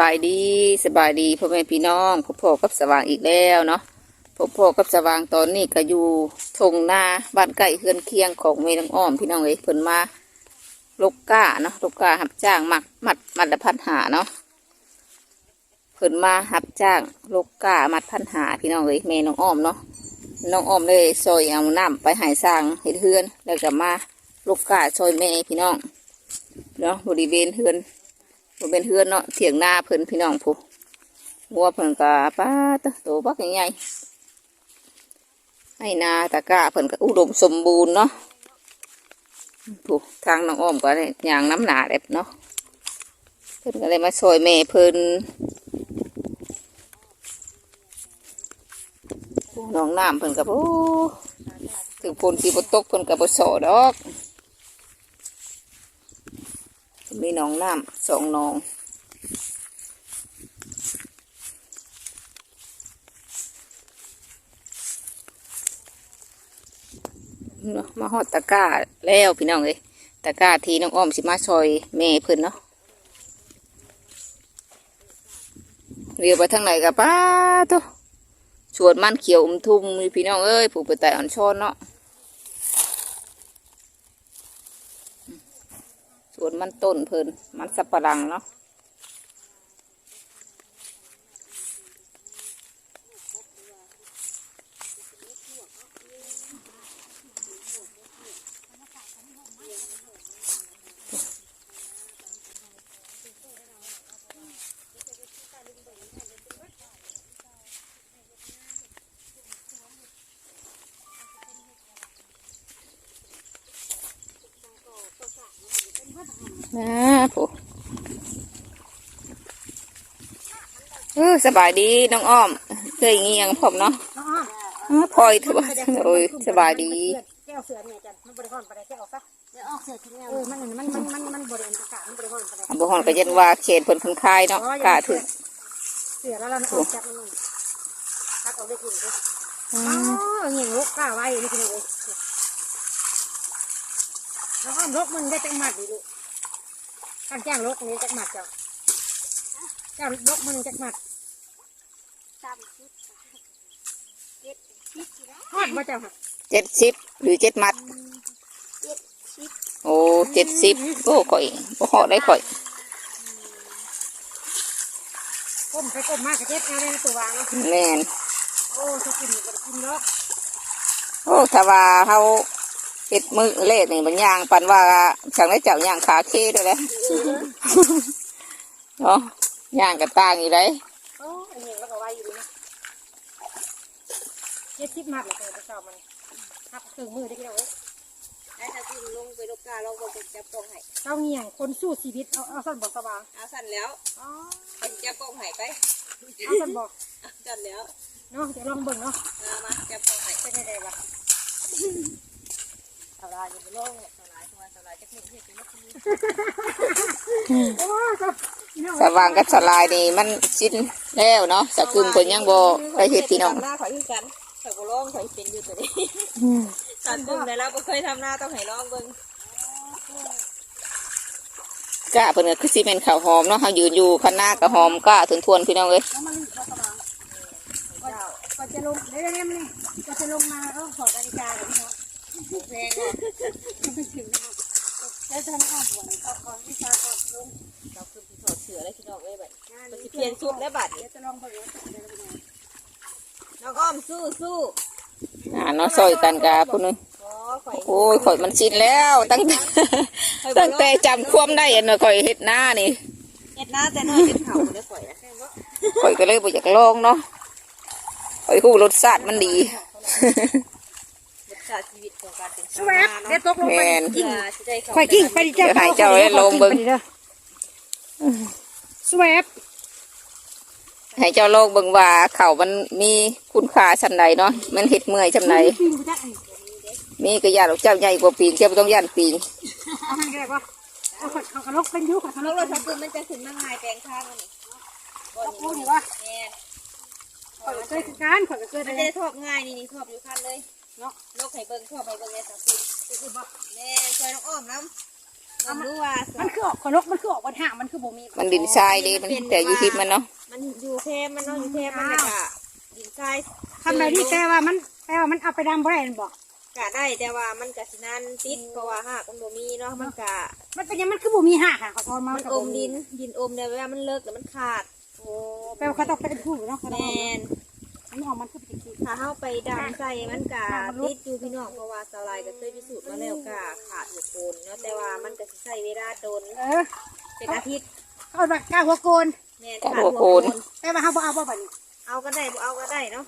บายดีสบายดีพ่อแม่พี่น้องพ่อพ่อกับสว่างอีกแล้วเนาะพ่อพ่อกับสว่างตอนนี้ก็อยู่ทงนาบ้านใกล้เฮือนเคียงของแม่น้องอ้อมพี่น้องเอ้ยเพิ่นมาลูกก้าเนาะลูกก้าหับจ้างมักมัดมัดละพันหาเนาะเพิ่นมาหับจ้างลูกก้ามัดพันหาพี่น้องเอ้ยแม่น้องอ้อมเนาะน้องอ้อมเลยซอยเอาน้ำไปหายสร้างเฮ็ดเฮือนแล้วก็มาลูกก้าซอยแม่พี่น้องเนาะบริเวณเฮือน บ่เป็นเฮือนเนาะเถียงนาเพิ่นพี่น้องผู้วัวเพิ่นก็ป้าตะโตบักใหญ่ๆให้นาตะกร้าเพิ่นก็อุดมสมบูรณ์เนาะผู้ทางน้องอ้อมก็ได้ยางน้ำหนาแอบเนาะเพิ่นก็เลยมาช่วยแม่เพิ่นน้องน้ำเพิ่นก็โอ้ถึงฝนสิบ่ตกเพิ่นก็บ่สอดอก มีหนองน้ำสองหนองเนาะมาฮอดตะกร้าแล้วพี่น้องเอ้ยตะกร้าทีน้องอ้อมสิมาซอยแม่เพิ่นเนาะเรียวไปทางไหนกับป้าตัวชวนมันเขียวอุ้มทุ่มพี่น้องเอ้ยผูกไปแต่อ่อนช้อนเนาะ วนมันต้นเพิ่นมันสับปะรังเนาะ นะผู้เออสบายดีน้องอ้อมเคยเงียงผมเนาะอ้าวพลอยเถอะว่าโอ้ยสบายดีแก้วเสือเนี่ยจันมันบริหารไปได้แก้วซะเดี๋ยวออกเสือทิ้งแล้วเออมันมันมันมันมันบริหารอากาศมันบริหารไปได้บุหอนก็ยันว่าเขตเพิ่นเพิ่นคายเนาะกล้าถึงเสือแล้วเราออกจากมันตักออกได้กินเลยอ๋อเงี้ยลูกกล้าไว้นี่คือเลยแล้วก็ลกมันได้จังหมัดดิลูก การจ้างลกนี้จังหมัดเจ้าจ้างลกมันจังหมัดสามสิบเจ็ดสิบแล้วทอดมาเจ้าค่ะเจ็ดสิบหรือเจ็ดมัด เจ็ดสิบโอ้เจ็ดสิบโอ้ข่อยบ่เหอได้ข่อยก้มไปก้มมากกระเจ็บงานในตัววางเนาะแม่นโอ้ถ้ากินก็กินเนาะโอ้ถ้าว่าเฮา เฮ็ดมือเล่นี่มันย่างปันว่าสั่งได้เจ้าย่างขาเคด้วยแหละเนาะย่างกันต่างอยู่ได้โอ้อันนี้แล้วก็ไว้อยู่ดีนะเจ็ดสิบมัดเลยเจ้ามันทับถึงมือได้กี่ดอกเอ้ยแล้วถ้าคุณลงไปลูกกาเราก็จะจับกล้องให้เจ้าเงี่ยงคนสู้ชีวิตเอาเอาสั้นบอกสว่างเอาสั่นแล้วอ๋อไปจับกล้องให้ไปเอาสั้นบอกเอาสั่นแล้วเนาะจะลองเบิ่งเนาะมามาจับกล้องให้เป็นยังไงวะส ลายอย่าไปลงสลายทัวสลายจะหนึ่งเห็ดเป็นลูกมือโอ้ก็เนาะสว่างกับสลายนี่มันสิ้นแล้วเนาะสะกึมเพิ่นยังบ่ไปเฮ็ดพี่น้องทำหน้าขอยคือกันขอยก็ลองขอยเป็นอยู่ตัวนี้สั่นตึงแต่แล้วบ่เคยทำหน้าต้องให้ลองเบิ่งกะเพิ่นก็คือสิเป็นข้าวหอมเนาะเฮายืนอยู่ข้างหน้าก็หอมกะถึงทวนพี่น้องเอ้ยแล้วมันบอกสว่างก็จะลงเดี๋ยวเดี๋ยวนี่ก็จะลงมาก็ขอนาฬิกาเลยพี่น้อง แพงอะไม่ถึงนะครับแล้วจะทำอ้อมหัวเอาขอนาฬิกาก่อนลงเราคือถอดเสือแล้วพี่น้องเอ้ยบัดงานมันนี้สิเปลี่ยนชุดแล้วบัดเดี๋ยวจะลองเบิ่งว่าจะเป็นยังไงน้องอ้อมสู้สู้อ่าเนาะซอยกันกะผู้หนึงขอข่อยโอ้ยข่อยมันสิ้นแล้ว ตั้งแต่ตั้งแต่จำความได้อันน่ะข่อยเฮ็ดหน้านี่เฮ็ดหน้าแต่น้อยเป็นเขาได้ข่อยนะข่อยก็เลยบ่อยากลองเนาะข่อยฮู้รสชาติมันดีร สชาติชีวิตของการเป็นสชาววันาสเนาะดีตกลงไปแม่น กิ้งอ่าสิได้เข้าค่อยกิ้งไปดิจ้าเดี๋ยวให้เจ้าได้ลงเบิ่ง สวัสดให้เจ้าโลกเบิ่งว่าข้าวมันมีคุณค่าชำใดเนาะมันเฮ็ดเมื่อยชำใดปิ้งกูจะไอ้มีก็ย่านเจ้าใหญ่กว่าปีนเจ้าบ่ต้องย่านปีนเอาให้ได้ปะเอาขดเขากระลกเป็นยุขดเขาแล้ลวกรถทับปืนมันจะขึ้นมาง่ายแปลงข้างนี่ก่อนโอ้นี้ยว่าแม่นขดเคยการขดเคยมันได้จะได้ทอบง่ายนี่นี่ทอบอยู่คันเลย เนาะโลกให้เบิ่งทอบให้เบิ่งในสังคมคือบ่แม่ช่วยน้องอ้อมน้ำมันรู้ว่ามันคือออกขนกมันคือออกบนห่างมันคือบ่มีมันดินทรายดีมันแต่อยู่ทิพย์มันเนาะมันอยู่แค่มันเนาะอยู่แค่มันน่ะกะดินทรายคำใดที่แปลว่ามันแปลว่ามันเอาไปดำบ่ได้นั่นบอกกะได้แต่ว่ามันกะสินานติดเพราะว่าหากมันบ่มีเนาะมันกะมันเป็นยังมันคือบ่มีห่างค่ะขอโทษมามันอมดินดินอมเนี่ยเวลามันเลิกแล้วมันขาดโอ้แปลว่าเขาต้องเป็นผู้เนาะเขาแมต้ องเอานมันออกมันคือเป็นจริงถ้าเฮาไปดำใส่มันกะติดอยู่พี่น้องเพราะว่าสลายก็เคยพิสูจน์มาแล้วกะขาดหัวโคนเนาะแต่ว่ามันก็สิใช้เวลาโดนเออเป็นอาทิตย์เขาเอาแบบกาหัวโกนแม่นขาดหัวโคนแปลว่าเขาบ่เอาบ่บัดนี้เอาก็ได้บ่เอาก็ได้เนาะ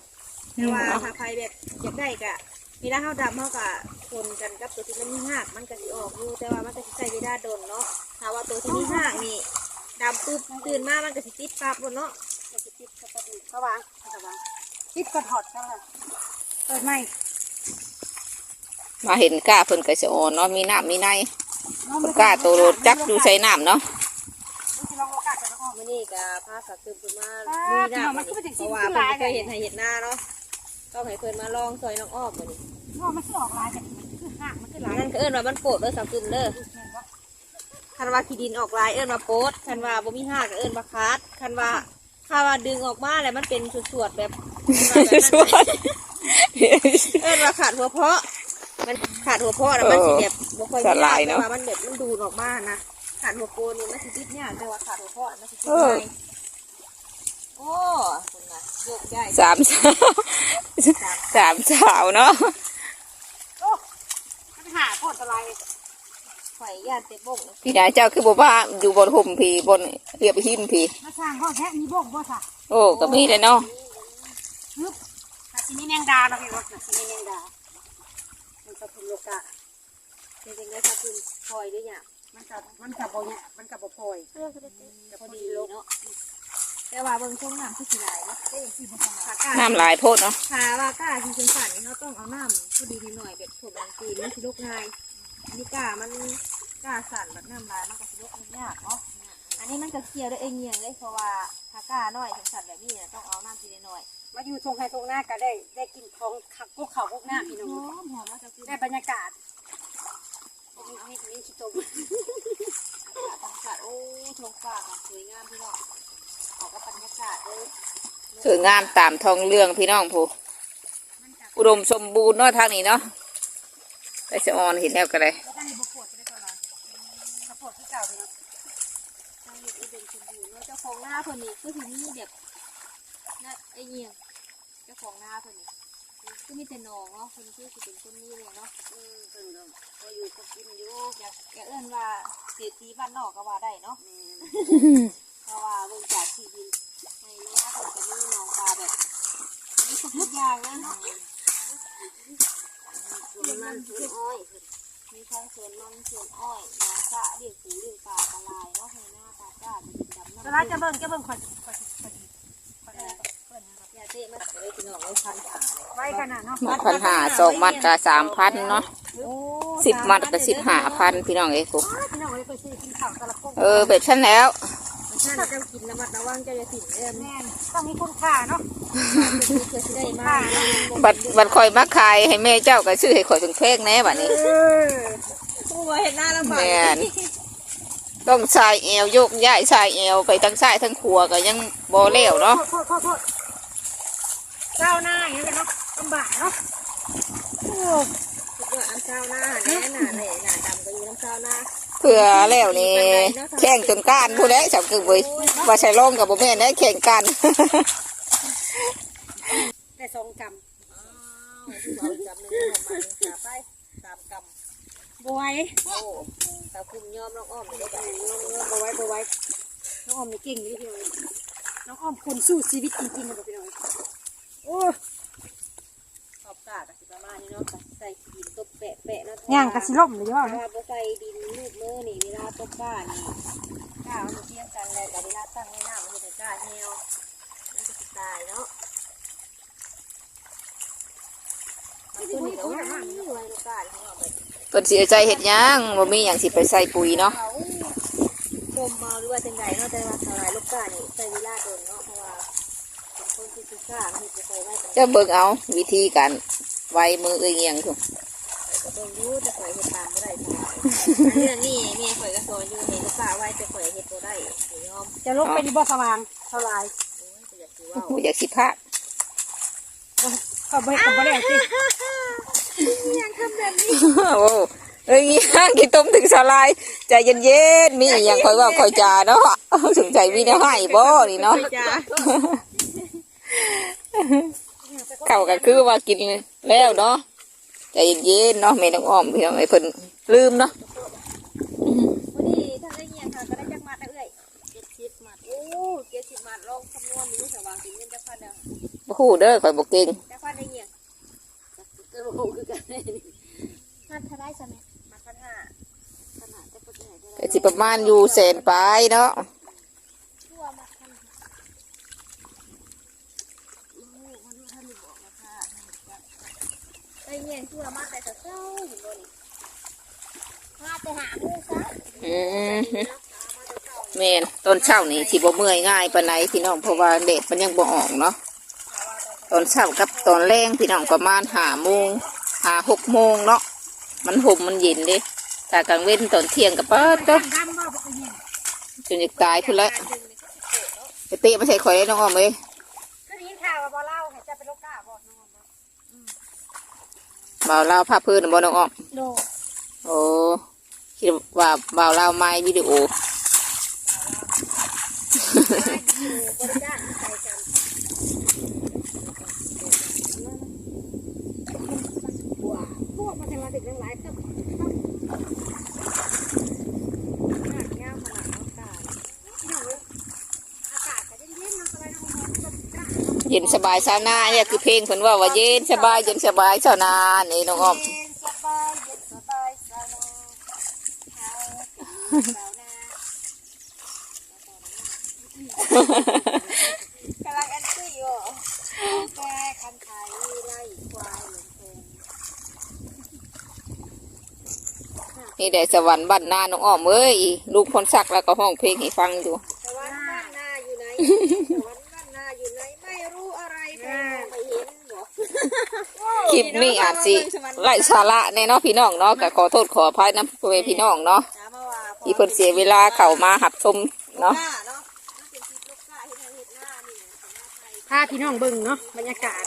แต่ว่าถ้าใครแบบอยากได้กะเวลาเฮาดำเฮากะคนกันกับตัวที่มันมีหากมันก็สิออกอยู่แต่ว่ามันก็สิใช้เวลาโดนเนาะถ้าว่าตัวที่มีหากนี่ดำปุ๊บตื่นมามันก็สิติดปั๊บหมดเนาะมันจะติดกับตัวอื่นเขาวางเขาวาง ติดกระถอดเขาค่ะเปิดไม่มาเห็นก้าเพิ่นก็สิอ่อนเนาะมีน้ำมีในเพิ่นก้าโตโรดจักอยู่ใส่น้ำเนาะมันสิลองโอกาสกันออกมื้อนี้ก็พาสัตว์ตื่นขึ้นมาอ่ามีน้ำมัมันนก็เป็นจังเพซี่ราะว่าคือหเพิ่นลายบ่เคยเห็นให้เห็นหน้าเนาะต้องให้เพิ่นมาลองซอยน้องอ้อมมื้อนี้ว่ามันคือออกลายกันมันคือห่างมันคือหลายนั่นก็เอิ้นว่ามันโปดเด้อสับกึมเด้อคันว่าขี้ดินออกลายเอิ้นว่าโปดคันว่าบ่มีหากก็เอิ้นว่าคาดคันว่า ถ้าว่าดึงออกมาแล้วมันเป็นสวดๆแบบสวยเอิ้นว่าขาดหัวเพาะ มันขาดหัวเพาะแล้วมันสิแบบบ่ค่อยสมีลายเนอะแต่ว่ามันแบบมันดูดออกมานะขาดหัวโกนนี่มันสิติดเนี่ยากแต่ว่าขาดหัวเพาะมันสิติดเออง่ายโอ้คุณน่ะโยกใหญ่สามสาวสามสาวเนาะโอ้มันหาโคตรลาย ข่อยย่านเต็มบ่งเลยพี่นายเจ้าคือบอกว่าอยู่บนห่มผีบนเรียบหิมผีมาสร้างห้องแท้มีบ่งบ่ค่ะโอ้ก็มีเลยเนาะฮึบอาชินีแมงดาเนาะพี่ว่าอาชินีแมงดามันก็เป็นโลกะเป็นจังได๋ครับคุณคอยด้วยเนี่ยมันกับมันกับบ่เนี่ยมันกับบ่พลอยแต่พอดีเนาะแต่ว่าเบิ่งช่วงน้ำคือสิหลายเนาะเอ้ยสิบ่ทำลายถ้ากล้าน้ำลายโพดเนาะถ้าว่ากล้าที่เป็นสันนี่เขาต้องเอาน้ำพอดีนิดหน่อยแบบถั่วแดงจีนมันสิลุกง่ายอันนี้กล้ามัน กล้าสั่นแบบน้ำลายมันก็สิลุกยากเนาะ อันนี้มันก็เคลียร์ด้วยเองเงียงเลยเพราะว่าถ้ากล้าน้อยถึงสัตว์แบบนี้เนี่ยต้องเอาน้ำทีละหน่อยมาอยู่ทงไฮทงหน้าก็ได้ได้กินของขักพวกเขาพวกหน้าพี่น้องหอมหอมมากจะคือได้บรรยากาศมีมีมีขี้ตมบรรยากาศโอ้ท้องฟ้าค่ะสวยงามพี่น้องขอกับบรรยากาศเลยสวยงามตามทองเรื่องพี่น้องผู้อุดมสมบูรณ์เนาะทางนี้เนาะไปสะออนเห็นแล้วก็เลย ของหน้าคนนี้ก็คือนี่แบบน่าไอเงียงเจ้าของหน้าคนนี้ก็มีแต่หนองเนาะคนที่คือเป็นคนนี้เลยเนาะอืมเพิ่นเนาะก็อยู่ก็กินอยู่อยากอยากเอื้อนว่าเศรษฐีบ้านนอกก็ว่าได้เนาะเพราะว่าเบิ่งจากที่ดินในหน้าคนจะมีหนองปลาแบบมีทุกอย่างนะเนาะส่วนมันส่วนอ้อย มีทั้งสวนมันสวนอ้อยนาสะเลี้ยงปูเลี้ยงปลาปลาลายว่าะให้หน้าตาจ้าจะเป็นดำน้ำลาจะเบิ่งจะเบิ่งคนคนคนคนอะเพิ่นนะครับอย่าเตะมาเลยพี่น้องเลยพันขาไว้ขนาดเนาะมัดพันหาสองมัดก็สามพันเนาะสิบมัดก็สิบห้าพันพี่น้องเอ้ยผู้พี่น้อเบ็ดเออแบบฉันแล้ว ท่านเจ้ากินระมัดระวังเจ้าจะถิ่นเริ่มแม่นต้องมีคุณค่าเนาะเพื่อที่ได้มากบัดบัดคอยมาขายให้แม่เจ้าก็ซื้อให้ข่อยเป็นเพลงแน่บัดนี้เออผู้ว่าเห็นหน้าลำบากแม่นต้องใส่เอวโยกย้ายใส่เอวไปทั้งซ้ายทั้งขวาก็ยังบ่เล้วเนาะโทษโทษโทษเจ้าหน้าอย่างนี้เนาะลำบากเนาะโอ้คิดว่าอันเช้าหน้าแน่หนาเลยหนาดำก็อยู่น้ำเช้าหน้า เพื่อแล้วนี่แข่งจนก้านผู้ใดจับกึ่งไว้ว่าใส่ลงกับบ่แม่นได้แข่งกันได้สองกเอาอีกกำหนึ่งออกมาหาไปสามกำำบไหวยโอ้ตาคุมยอมน้องอ้อมเลยแบบบไหว้บไหว้น้องอ้อมนี่เก่งนี่พี่น้องน้องอ้อมคนสู้ชีวิตจริงๆนะพี่น้องโอ้ขอบกาดสิประมาณนี้เนาะใส่ดิน ตบแปะแปะเนาะย่างกะสิล่มเลยว่าถ้าบ่ใส่ดินลูกมือนี่เวลาตบก้านี่ก้ามันจะเทียงกันเลยแต่เวลาตั้งในน้ำมันจะก้าเหี่ยวมันจะตายเนาะมันตัวนี้ก็ว่ามันรวยลูกก้าที่เอาไปเพิ่นสิเอาใจเฮ็ดหยังบ่มีหยังสิไปใส่ปุ๋ยเนาะเขากลมมาหรือว่าจังไดเนาะแต่ว่าสลายลูกก้านี่ใส่เวลาโดนเนาะเพราะว่าเป็นคนที่ศึกษาที่จะใส่ไว้ตรงจะเบิ่งเอาวิธีการไว้มือเอียงๆพุ่ นก็ต้องยูจะใส่เห็ดตามไม่ได้สลายเรื่องนี้มีข่อยก็สอนอยู่เห็นลูกค้าไว้จะข่อยเฮ็ดบ่ได้ข่อยยอมจะลกเป็นบ่สว่างเท่าไหรโอ้ยก็อยากสิเว้าผู้อยากสิพลาดก็บ่ก็บ่ได้สิยังทำแบบนี้โอ้เอ้ยกินต้มถึงสลายใจเย็นๆมีอย่างคอยว่าคอยจาเนาะสงสัยมีแนวให้บ่นี่เนาะเก่าก็คือว่ากินแล้วเนาะ ใจเย็นๆเนาะแม่น้องอ้อมพี่น้องไอ้เพิ่นลืมเนาะวันนี้ท่านได้เงียนค่ะก็ได้จักมัดนะเอ้ย70มัดโอ้70มัดลองคำนวณดูสว่างสิเงินจักพันเด้อบ่ฮู้เด้อข่อยบ่เก่งจักพันได้เงียนก็บ่ฮู้คือกันมัดเท่าได้ซะแม่มัดพันห้าขนาดจะเป็นไหนได้ก็สิประมาณอยู่แสนปลายเนาะ ทั่วมัดพันห้าโอ้มันท่านบอกราคาได้เงียนทั่วมัดแต่เช้า อยู่บ่นี่มาไปหาหมู่ซะอืมแม่นตอนเช้านี่สิบ่เมื่อยง่ายปานใดพี่น้องเพราะว่าแดดมันยังบ่ออกเนาะตอนเช้ากับตอนแรงพี่น้องประมาณ5โมง5 6โมงเนาะมันห่มมันเย็นเด้ถ้ากลางเว้นตอนเที่ยงก็เปิดก็ดำบ่บ่เห็นจนจะตายพุ่นละไปเตะมาใส่ข่อยได้น้องอ้อมเอ้ย ก็ได้ยินข่าวว่าบ่เล่าให้จะเป็นโรคกล้าบ่น้องบ่ บ่าวลาวพาเพื้นบ่น้องอ้อมโดโอ้คิดว่าบ่าวลาวไม้วิดีโอบริการใส่กันพวกพวกมันจะมาดึกทั้งหลายตึ๊บมากยาวขนาดอากาศพี่น้องเอ้ยอากาศก็เย็นๆมันสบายน้องๆก็จ้า เย็นส บายชาวนาเนี่ยคือเพลงเพิ่นว่าว่าเย็นสบายเย็นสบายชาวนานี่น้องอ้อมเย็นสบายเย็นสบายสาวนาเฮาสาวนา กำลังแอนตี้อยู่แก้คันไทยไล่ควายหลงเพลงนี่ได้สวรรค์บ้านนาน้องอ้อมเอ้ยลูกพรศักดิ์แล้วก็ห้องเพลงให้ฟังอยู่ตะวันบ้านนาอยู่ไหนตะวันบ้านนาอยู่ไหนไม่รู้อะไรใครมองไม่เห็นบอก คลิปนี้อาจสิไล่สาระแน่เนาะพี่น้องเนาะก็ขอโทษขออภัยนะพ่อแม่พี่น้องเนาะถามมาว่าพอที่เพิ่นเสียเวลาเข้ามาหับชมเนาะกล้าเนาะมันเป็นคลิปลูกกล้าที่ทางเห็ดหน้านี่นะของหน้าไทยพาพี่น้องเบิ่งเนาะบรรยากาศ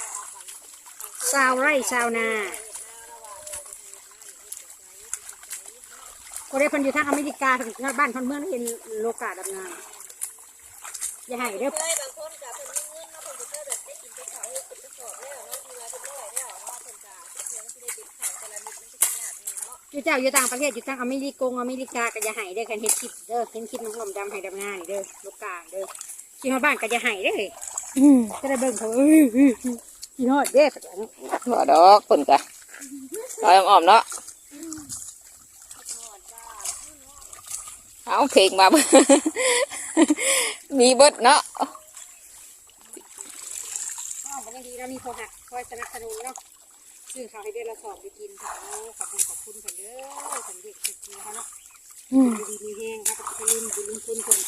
ชาวไร่ชาวนาคนได้คนอยู่ทางอเมริกาถึงบ้านคนเมืองเห็นโลกาดำนาอย่าให้เด้อ อยู่เจ้าอยู่ต่างประเทศอยู่ทางอเมริกงอเมริกาก็อย่าให้เด้อคันเฮ็ดคลิปเด้อเห็นคลิปน้องลมดำให้ดำนานี่เด้อโลกาเด้อที่มาบ้านก็อย่าให้เด้อจะได้เบิ่งเขาเอ้ยเอ้ยเอ้ยพี่น้อยเด้อบ่ดอกเพิ่นก็เอาอ้อมๆเนาะเอาเพลงมามีเบิดเนาะอ๋อวันนี้ดีแล้วมีโทรหักคอยสนับสนุนเนาะ ซื้อข้าวให้เดือนละสอบไปกินค่ะโอ้ขอบคุณขอบคุณเพิ่นเด้อเพิ่นเด็กเด็กดีเขาเนาะดีดีมีแห้งครับไปลืมบุญลืมคุณเพิ่น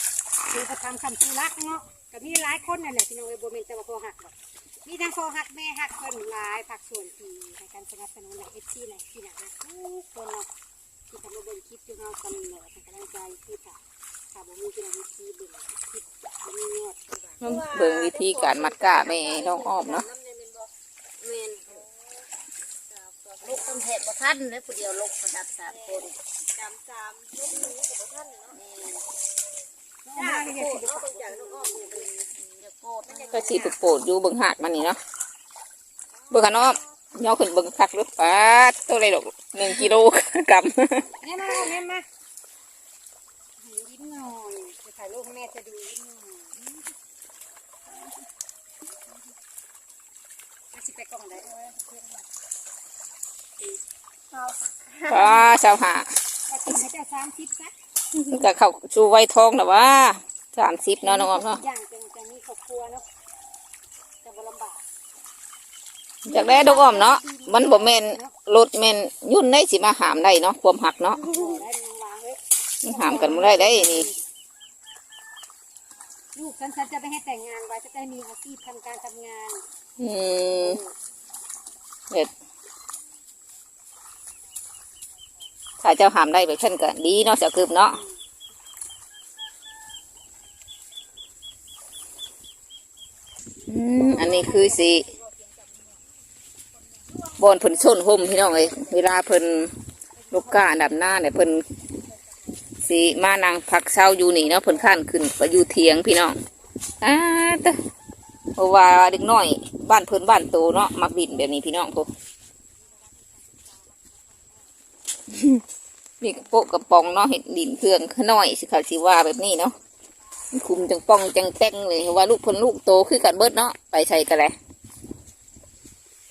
คือเขาทำคำชูรักเนาะก็มีหลายคนนั่นแหละพี่น้องเอ้ยบ่แม่นแต่ว่าพอหักหรอกมีทั้งพอหักแม่หักเพิ่นหลายผักส่วนที่ให้การสนับสนุนอย่างเอฟซีน่ะที่น่ะนะทุกคนเนาะที่ทำมาเบิ่งคลิปที่เราทำเนี่ยเป็นกำลังใจคือค่ะค่ะบ่มีที่เรามีคลิปเบิ่งคลิปบ่มียอดคือว่าเบิ่งวิธีการมัดก้าแม่น้องอ้อมเนาะน้ำเนี่ยเป็นบ่แม่น ลูกคนเห็ดบ่ทันเลยผู้เดียวลูกคนดับสามคนจำสามลูกนึงกับบ่ทันเนาะจ้าโกรธเนาะบางอย่างน้องอ้อมนี่เป็นอย่าโกรก็สิไปโปดอยู่เบิ่งหากมันนี่เนาะเบิ่งกันเนาะย่อขึ้นเบิ่งคักหรือป้าตัวไรดอกหนึ่งกิโลกรัมแม่มาแม่มายิ้มหน่อยจะถ่ายรูปให้แม่จะดูยิ้มหน่อยอาสิไปกล่องได้เอ้ย ป้าชาวหาไอติมให้เจ้าสามสิบซะก็เข้าสู่ไวยทองแล้วว่าสามสิบเนาะน้องอ้อมเนาะอย่างจังจังมีครอบครัวเนาะจะบ่ลำบากจากได้ดอกอ้อมเนาะมันบ่แม่นรถแม่นยุ่นได้สิมาหามได้เนาะความหักเนาะบ่ได้นางวางเว้ยมันหามกันบ่ได้ได้นี่ลูกฉันฉันจะไปให้แต่งงานไว้จะได้มีอาชีพทำการทำงาน อืมเด็ดท ถ้าเจ้าหามได้แบบเช่นก็ดีเนาะเสียคืบเนาะอืมอันนี้คือสิบอนเพิ่นส้นห่มพี่น้องเอ้ยเวลาเพิ่นลูกกาอันดับหน้าเนี่ยเพิ่นสิมานั่งพักเช้าอยู่นี่เนาะเพิ่นข้านขึ้นไปอยู่เทียงพี่น้องอ่าตะเพราะว่าเด็กน้อย บ้านเพิ่นบ้านโตเนาะมักดินแบบนี้พี่น้องพวก มีกระโปะกระป๋องเนาะเห็ดดินเครื่องขน้อยสิเขาสิว่าแบบนี้เนาะมันคุมจังป้องจังแต่งเลยว่าลูกพนลูกโตคือกันเบิดเนาะไปใส่กันเลย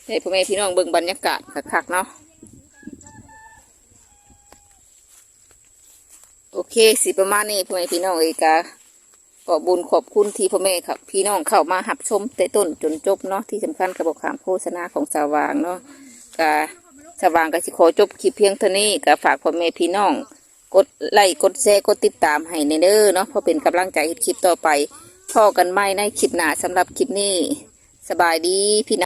ให้พ่อแม่พี่น้องเบิ่งบรรยากาศคักๆเนาะโอเคสิประมาณนี้พ่อแม่พี่น้องเอกาขอบุญขอบคุณที่พ่อแม่ครับพี่น้องเข้ามาหับชมแต่ต้นจนจบเนาะที่สำคัญกระบอกขามโฆษณาของสาวางเนาะกา สว่างก็สิขอจบคลิปเพียงเท่านี้ก็ฝากพ่อแม่พี่น้อง กดไลค์กดแชร์กดติดตามให้ในเด้อเนาะเพื่อเป็นกำลังใจให้คลิปต่อไปพ่อกันไม่ในคลิปหน้าสำหรับคลิปนี้ สบายดีพี่น้อง